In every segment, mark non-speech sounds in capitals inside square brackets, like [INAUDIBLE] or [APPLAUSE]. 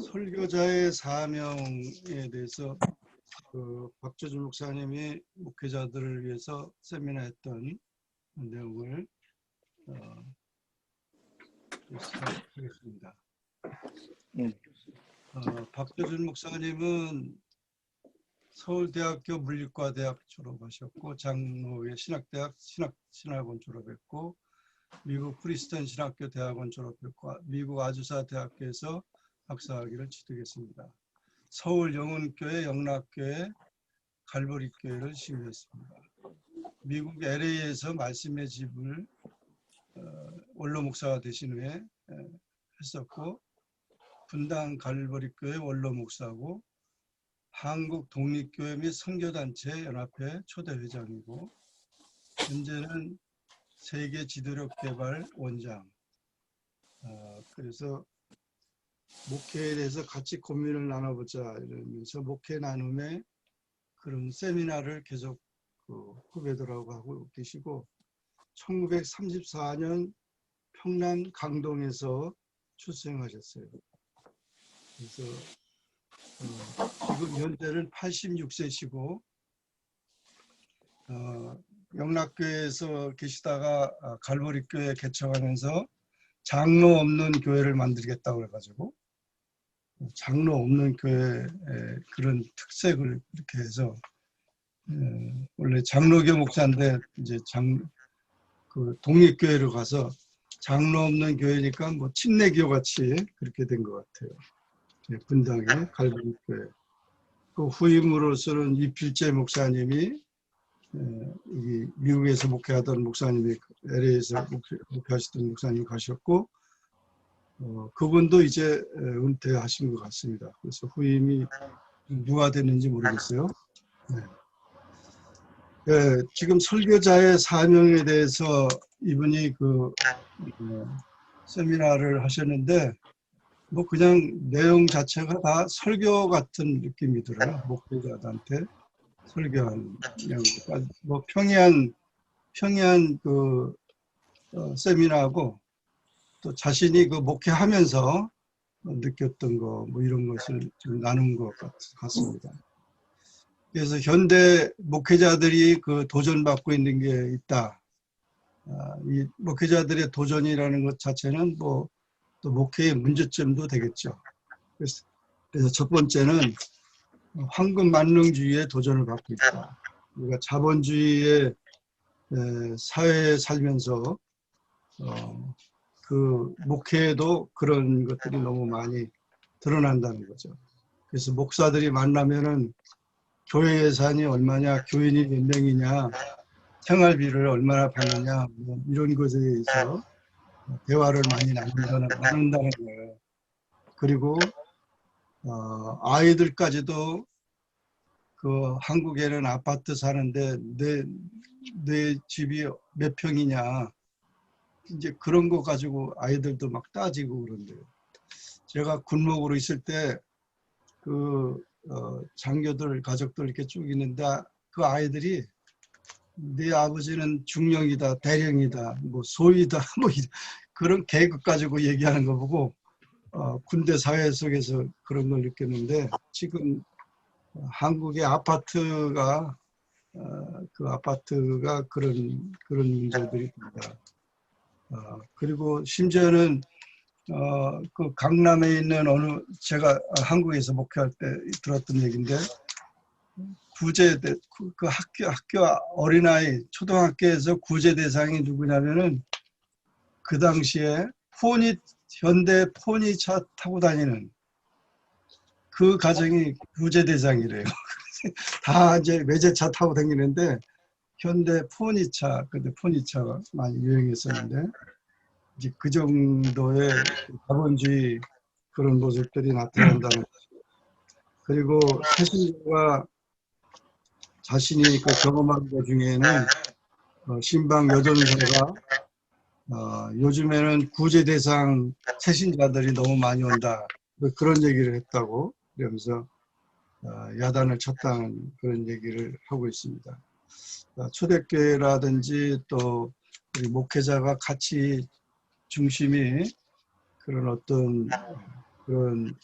설교자의 사명에 대해서 그 박조준 목사님이 목회자들을 위해서 세미나 했던 내용을 어, 하겠습니다. 네. 어, 박조준 목사님은 서울대학교 물리과 대학 졸업하셨고 장로의 신학대학 신학 신학원 졸업했고 미국 프리스턴 신학교 대학원 졸업했고 미국 아주사 대학교에서 박사학위를 취득했습니다. 서울 영훈교회 영락교회 갈보리교회를 시유했습니다. 미국 LA에서 말씀의 집을 어, 원로 목사가 되신 후에 에, 했었고 분당 갈보리교회 원로 목사고 한국 독립교회 및 선교단체 연합회 초대 회장이고 현재는 세계 지도력 개발 원장. 어, 그래서 목회에 대해서 같이 고민을 나눠보자 이러면서 목회 나눔의 그런 세미나를 계속 그 후배들하고 하고 계시고 1934년 평남 강동에서 출생하셨어요. 그래서 어, 지금 현재는 86세시고 어, 영락교회에서 계시다가 아, 갈보리교회 개척하면서 장로 없는 교회를 만들겠다고 해가지고 장로 없는 교회의 그런 특색을 이렇게 해서 에, 원래 장로교 목사인데 이제 장 그 독립교회로 가서 장로 없는 교회니까 뭐 침례교 같이 그렇게 된 것 같아요. 예, 분당의 갈보리교회. 그 후임으로서는 이필재 목사님이 에, 여기 미국에서 목회하던 목사님이 LA에서 목회, 목회하시던 목사님 가셨고 어, 그분도 이제 에, 은퇴하신 것 같습니다. 그래서 후임이 누가 됐는지 모르겠어요. 네. 예, 지금 설교자의 사명에 대해서 이분이 그 어, 세미나를 하셨는데 뭐 그냥 내용 자체가 다 설교 같은 느낌이 들어요. 목회자들한테 설교한 내용. 뭐 평이한 평이한 그 어, 세미나하고 또 자신이 그 목회하면서 느꼈던 거 뭐 이런 것을 좀 나눈 것 같, 같습니다. 그래서 현대 목회자들이 그 도전받고 있는 게 있다. 아, 이 목회자들의 도전이라는 것 자체는 뭐 또 목회의 문제점도 되겠죠. 그래서, 그래서 첫 번째는 황금 만능주의의 도전을 받고 있다. 우리가 자본주의의 에, 사회에 살면서 어, 그 목회에도 그런 것들이 너무 많이 드러난다는 거죠. 그래서 목사들이 만나면은 교회 예산이 얼마냐, 교인이 몇 명이냐, 생활비를 얼마나 받느냐, 뭐 이런 것에 대해서 대화를 많이 나눈다는, 나눈다는 거예요. 그리고 어, 아이들까지도 그 한국에는 아파트 사는데 내, 내 집이 몇 평이냐 이제 그런 거 가지고 아이들도 막 따지고 그런데요. 제가 군목으로 있을 때그 어, 장교들 가족들 이렇게 쭉 있는데 그 아이들이 네 아버지는 중령이다 대령이다 뭐 소위다 [LAUGHS] 뭐 이- 그런 계급 가지고 얘기하는 거 보고 어, 군대 사회 속에서 그런 걸 느꼈는데 지금 한국의 아파트가 어, 그 아파트가 그런 그런 문제들이 있다. 어, 그리고 심지어는 어, 그 강남에 있는 어느 제가 한국에서 목회할 때 들었던 얘기인데 구제 대- 그- 그 학교 학교 어린아이 초등학교에서 구제 대상이 누구냐면은 그 당시에 포니 현대 포니차 타고 다니는 그 가정이 구제 대상이래요. [LAUGHS] 다 이제 외제차 타고 다니는데 현대 포니차 근데 포니차가 많이 유행했었는데 이제 그 정도의 자본주의 그런 모습들이 나타난다는 거죠. 그리고 태신교가 자신이 그 경험한 것 중에는 어, 신방 여전사가 어, 요즘에는 구제 대상 새신자들이 너무 많이 온다 뭐 그런 얘기를 했다고 그러면서 어, 야단을 쳤다는 그런 얘기를 하고 있습니다. 어, 초대교회라든지 또 우리 목회자가 같이 중심이 그런 어떤 그런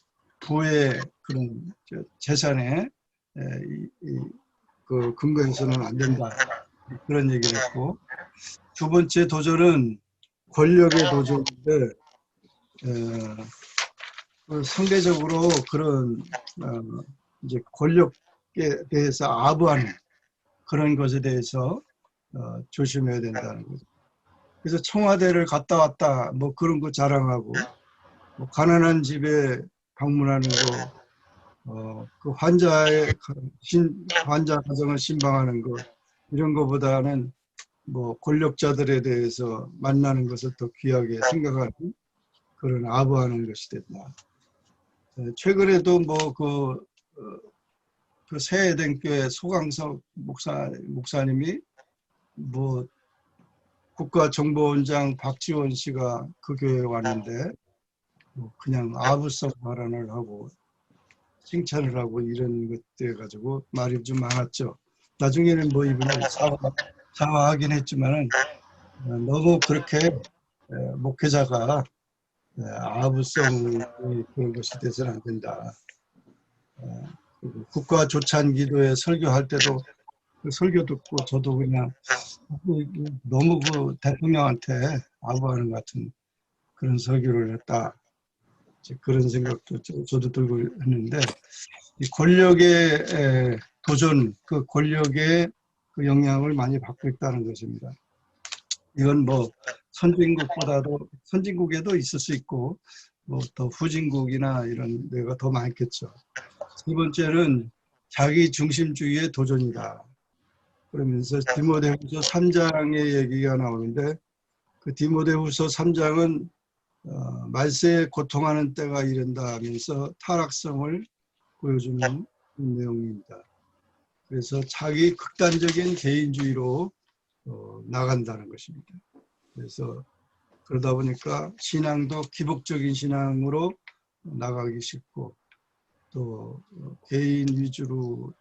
부의 그런 저 재산에 그 근거해서는 안 된다. 그런 얘기를 했고 두 번째 도전은 권력의 도전인데 에, 그 상대적으로 그런 어, 이제 권력에 대해서 아부하는 그런 것에 대해서 어, 조심해야 된다는 거죠. 그래서 청와대를 갔다 왔다 뭐 그런 거 자랑하고 뭐 가난한 집에 방문하는 거, 어, 그 환자의 신, 환자 가정을 신방하는 거 이런 거보다는 뭐 권력자들에 대해서 만나는 것을 더 귀하게 생각하는 그런 아부하는 것이 된다. 어, 최근에도 뭐그 어, 그 새해den교회 소강석 목사 목사님이 뭐 국가정보원장 박지원 씨가 그 교회에 왔는데 뭐 그냥 아부성 발언을 하고 칭찬을 하고 이런 것들 가지고 말이 좀 많았죠. 나중에는 뭐 이분이 사과, 사과하긴 했지만은 어, 너무 그렇게 에, 목회자가 에, 아부성 그런 것이 돼서는 안 된다. 국가 조찬 기도에 설교할 때도 그 설교 듣고 저도 그냥 너무 그 대통령한테 아부하는 것 같은 그런 설교를 했다. 그런 생각도 저- 저도 들고 했는데 이 권력의 에, 도전, 그 권력의 그 영향을 많이 받고 있다는 것입니다. 이건 뭐 선진국보다도 선진국에도 있을 수 있고 뭐 더 후진국이나 이런 데가 더 많겠죠. 세 번째는 자기 중심주의의 도전이다. 그러면서 디모데후서 3장의 얘기가 나오는데 그 디모데후서 3장은 어, 말세에 고통하는 때가 이른다 하면서 타락성을 보여주는 내용입니다. 그래서 자기 극단적인 개인주의로 어, 나간다는 것입니다. 그래서 그러다 보니까 신앙도 기복적인 신앙으로 나가기 쉽고 또 어, 개인 위주로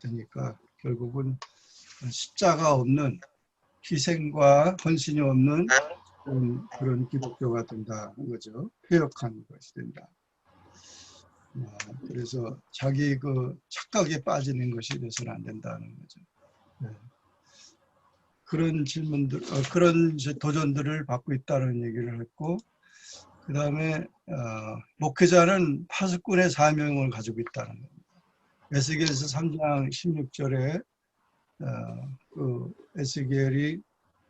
되니까 결국은 십자가 없는 희생과 헌신이 없는 그런, 그런 기독교가 된다는 거죠. 폐역한 것이 된다. 어, 그래서 자기 그 착각에 빠지는 것이 돼서는 안 된다는 거죠. 네. 그런 질문들, 어, 그런 도전들을 받고 있다는 얘기를 했고, 그 다음에 어, 목회자는 파수꾼의 사명을 가지고 있다는 겁니다. 에스겔서 3장 16절에 어, 그 에스겔이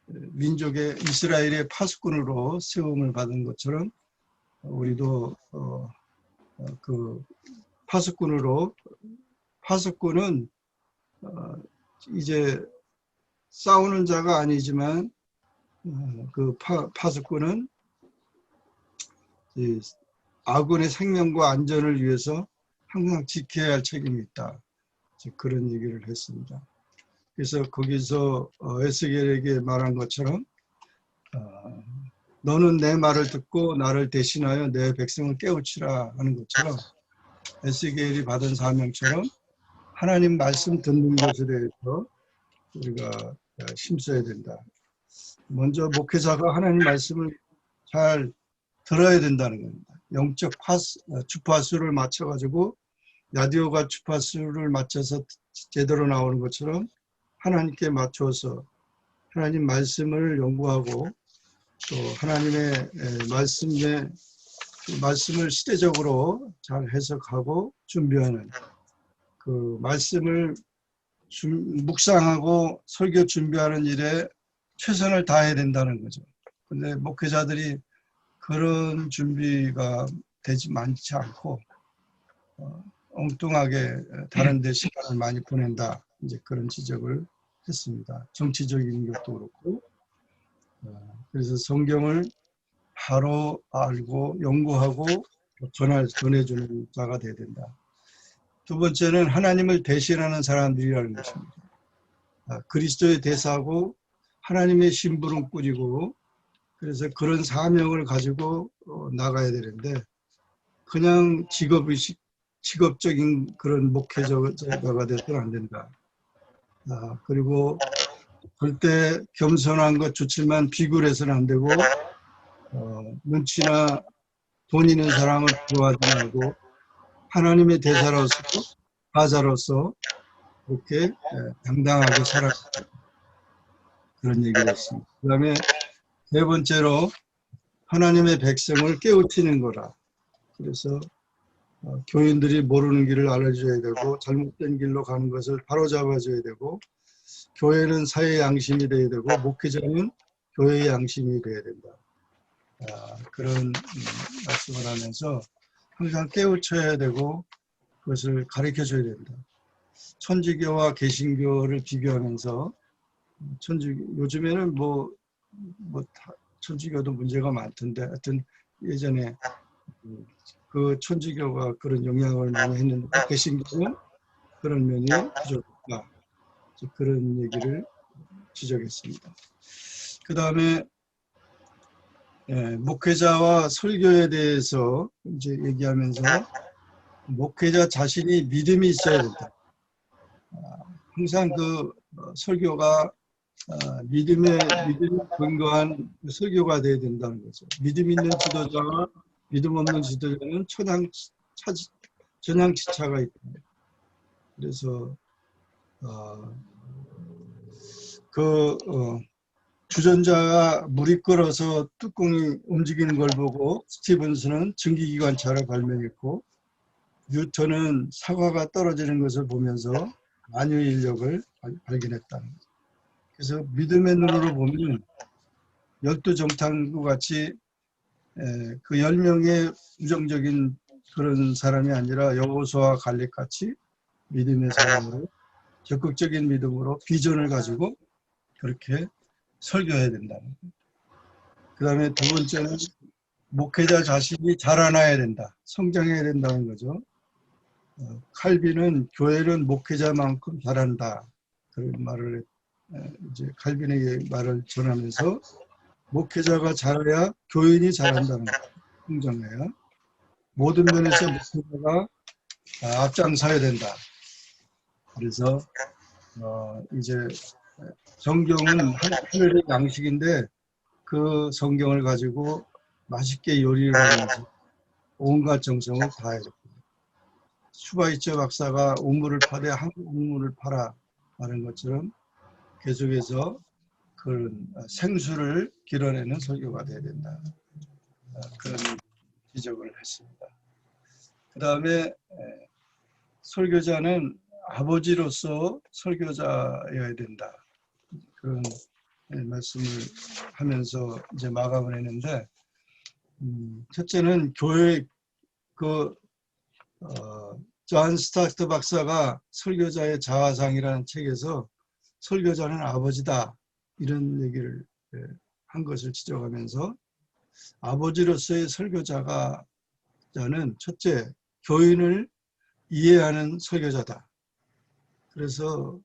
민족의 이스라엘의 파수꾼으로 세움을 받은 것처럼 우리도 어, 어, 그 파수꾼으로 파수꾼은 어, 이제 싸우는 자가 아니지만 어, 그 파, 파수꾼은 이 아군의 생명과 안전을 위해서 항상 지켜야 할 책임이 있다. 그런 얘기를 했습니다. 그래서 거기서 어, 에스겔에게 말한 것처럼 어, 너는 내 말을 듣고 나를 대신하여 내 백성을 깨우치라 하는 것처럼 에스겔이 받은 사명처럼 하나님 말씀 듣는 것에 대해서 우리가 어, 힘써야 된다. 먼저 목회자가 하나님 말씀을 잘 들어야 된다는 겁니다. 영적 파수, 어, 주파수를 맞춰가지고 라디오가 주파수를 맞춰서 제대로 나오는 것처럼 하나님께 맞춰서 하나님 말씀을 연구하고 또 하나님의 에, 말씀에 그 말씀을 시대적으로 잘 해석하고 준비하는 그 말씀을 준- 묵상하고 설교 준비하는 일에 최선을 다해야 된다는 거죠. 근데 목회자들이 그런 준비가 되지 많지 않고 어, 엉뚱하게 다른 데 시간을 많이 보낸다. 이제 그런 지적을 했습니다. 정치적인 것도 그렇고. 어, 그래서 성경을 바로 알고 연구하고 전할, 전해주는 자가 돼야 된다. 두 번째는 하나님을 대신하는 사람들이라는 것입니다. 아, 그리스도의 대사하고 하나님의 심부름 꾸리고 그래서 그런 사명을 가지고 어, 나가야 되는데 그냥 직업의식, 직업적인 그런 목회자가 돼서는 안 된다. 아, 그리고 절대 겸손한 것 좋지만 비굴해서는 안 되고 어, 눈치나 돈 있는 사람을 좋아하지 말고 하나님의 대사로서 가자로서 그렇게 에, 당당하게 살아 그런 얘기를 했습니다. 그 다음에 네 번째로 하나님의 백성을 깨우치는 거라. 그래서 어, 교인들이 모르는 길을 알려줘야 되고 잘못된 길로 가는 것을 바로 잡아줘야 되고 교회는 사회 양심이 돼야 되고 목회자는 교회의 양심이 돼야 된다. 아, 그런 음, 말씀을 하면서 항상 깨우쳐야 되고 그것을 가르쳐 줘야 된다. 천주교와 개신교를 비교하면서 천주교 요즘에는 뭐, 뭐 다- 천주교도 문제가 많던데 하여튼 예전에 음, 그 천주교가 그런 영향을 많이 했는데 개신교는 그런 면이 부족하다. 그런 얘기를 지적했습니다. 그 다음에 예, 목회자와 설교에 대해서 이제 얘기하면서 목회자 자신이 믿음이 있어야 된다. 아, 항상 그 어, 설교가 아, 믿음에 믿음에 근거한 설교가 돼야 된다는 거죠. 믿음 있는 지도자와 믿음 없는 지도자는 천양 차 전향지차가 있다. 그래서 어, 그 어, 주전자가 물이 끓어서 뚜껑이 움직이는 걸 보고 스티븐스는 증기기관차를 발명했고 뉴턴은 사과가 떨어지는 것을 보면서 만유 인력을 발- 발견했다는 거죠. 그래서 믿음의 눈으로 보면 열두 정탐구 같이 에, 그열 명의 부정적인 그런 사람이 아니라 여호수와 갈렙 같이 믿음의 사람으로 적극적인 믿음으로 비전을 가지고 그렇게 설교해야 거예요. 그 다음에 두 번째는 목회자 자신이 자라나야 된다. 성장해야 된다는 거죠. 어, 칼빈은 교회는 목회자만큼 잘한다. 그런 말을 했- 에, 이제 칼빈의 말을 전하면서 목회자가 잘해야 교인이 잘한다는. 성장해야. 모든 면에서 목회자가 아, 앞장서야 된다. 그래서 어, 이제 성경은 하늘의 양식인데 그 성경을 가지고 맛있게 요리를 하면서 온갖 정성을 됩니다. 슈바이처 박사가 우물을 파되 한국 우물을 팔아 하는 것처럼 계속해서 그런 생수를 길어내는 설교가 돼야 된다. 아, 그런 지적을 했습니다. 그 다음에 설교자는 아버지로서 설교자여야 된다. 그런 예, 말씀을 하면서 이제 마감을 했는데, 음, 첫째는 교회 그 어, 존 스타트 박사가 설교자의 자화상이라는 책에서 설교자는 아버지다 이런 얘기를 예, 한 것을 지적하면서 아버지로서의 설교자가 자는 첫째 교인을 이해하는 설교자다. 그래서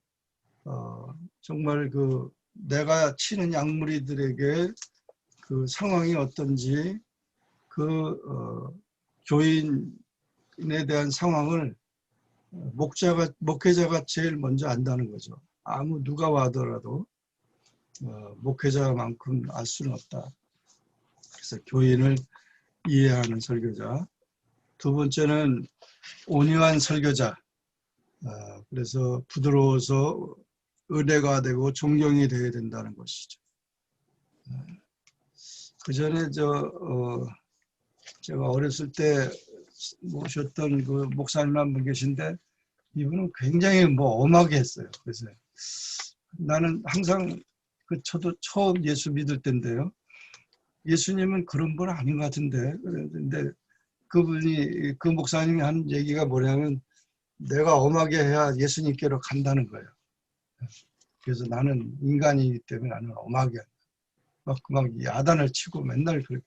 어, 정말 그 내가 치는 약물이들에게 그 상황이 어떤지 그 어, 교인에 대한 상황을 어, 목자가 목회자가 제일 먼저 안다는 거죠. 아무 누가 와더라도 어, 목회자만큼 알 수는 없다. 그래서 교인을 이해하는 설교자. 두 번째는 온유한 설교자. 아, 그래서 부드러워서 은혜가 되고 존경이 되어야 된다는 것이죠. 그 전에 저 어, 제가 어렸을 때 모셨던 그 목사님 한 분 계신데 이분은 굉장히 뭐 엄하게 했어요. 그래서 나는 항상 그 저도 처음 예수 믿을 때인데요. 예수님은 그런 분 아닌 것 같은데 그런데 그분이 그 목사님이 한 얘기가 뭐냐면 내가 엄하게 해야 예수님께로 간다는 거예요. 그래서 나는 인간이기 때문에 나는 엄하게. 막, 막 야단을 치고 맨날 그래.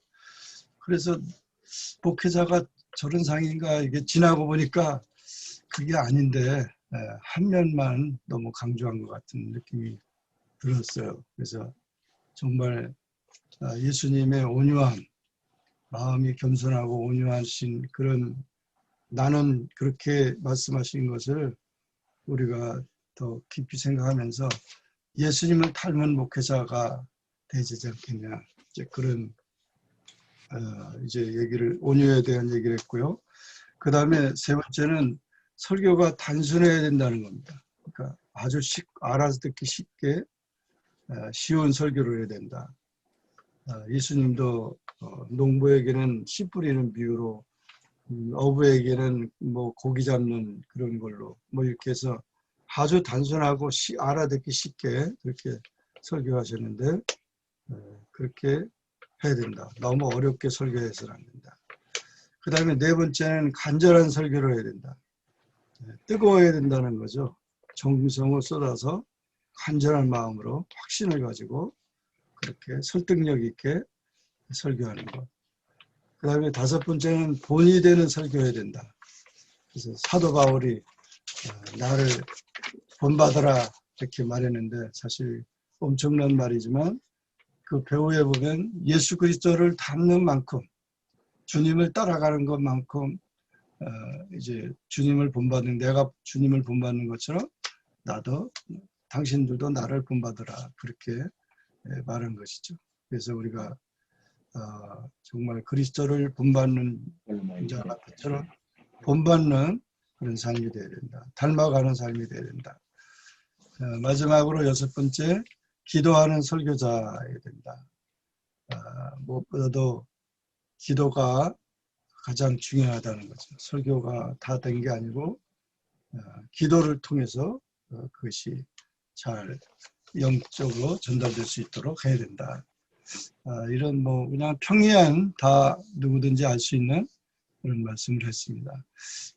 그래서 목회자가 저런 상인가 이게 지나고 보니까 그게 아닌데 예, 한 면만 너무 강조한 것 같은 느낌이 들었어요. 그래서 정말 아, 예수님의 온유함, 마음이 겸손하고 온유하신 그런 나는 그렇게 말씀하신 것을 우리가 더 깊이 생각하면서 예수님을 닮은 목회자가 되지 않겠냐 이제 그런 어, 이제 얘기를 온유에 대한 얘기를 했고요. 그 다음에 세 번째는 설교가 단순해야 된다는 겁니다. 그러니까 아주 쉽, 알아서 듣기 쉽게 어, 쉬운 설교를 해야 된다. 어, 예수님도 어, 농부에게는 씨 뿌리는 비유로 음, 어부에게는 뭐 고기 잡는 그런 걸로 뭐 이렇게 해서 아주 단순하고 시- 알아듣기 쉽게 그렇게 설교하셨는데 어, 그렇게 해야 된다. 너무 어렵게 설교해서는 안 된다. 그 다음에 네 번째는 간절한 설교를 해야 된다. 네, 뜨거워야 된다는 거죠. 정성을 쏟아서 간절한 마음으로 확신을 가지고 그렇게 설득력 있게 설교하는 것. 그 다음에 다섯 번째는 본이 되는 설교해야 된다. 그래서 사도 바울이 어, 나를 본받아라 이렇게 말했는데 사실 엄청난 말이지만 그 배우에 보면 예수 그리스도를 닮는 만큼 주님을 따라가는 것만큼 어, 이제 주님을 본받는 내가 주님을 본받는 것처럼 나도 당신들도 나를 본받으라 그렇게 예, 말한 것이죠. 그래서 우리가 어, 정말 그리스도를 본받는 자처럼 본받는 그런 삶이 되어야 된다. 닮아가는 삶이 되어야 된다. 어, 마지막으로 여섯 번째 기도하는 설교자여야 된다. 아, 무엇보다도 기도가 가장 중요하다는 거죠. 설교가 다 된 게 아니고 어, 기도를 통해서 어, 그것이 잘 영적으로 전달될 수 있도록 해야 된다. 아, 이런 뭐 그냥 평이한 다 누구든지 알 수 있는 그런 말씀을 했습니다.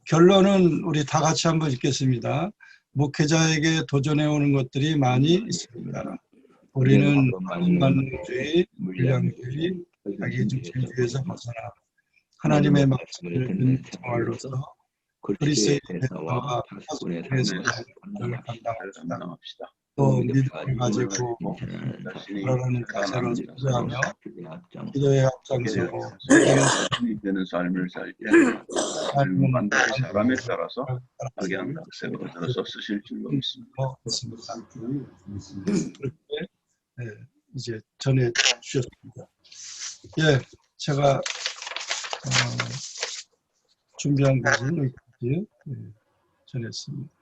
결론은 우리 다 같이 한번 읽겠습니다. 목회자에게 도전해 오는 것들이 많이 있습니다. 우리는 만능주의, 물량주의, 자기 중심주의에서 벗어나 하나님의 말씀을 듣는 생활로서 그리스도의 대사와 파수꾼의 삶을 감당합시다. 또 믿음을 가지고 돌아가는 자세로 투자하며 기도에 앞장서고 되는 삶을 살게 삶은 반드시 사람에 따라서 악양 낙세로 들어서 쓰실 줄로 믿습니다. 그렇게 예, 이제 전해 주셨습니다. 예, 제가 어, 준비한 것은 여기까지 예, 전했습니다.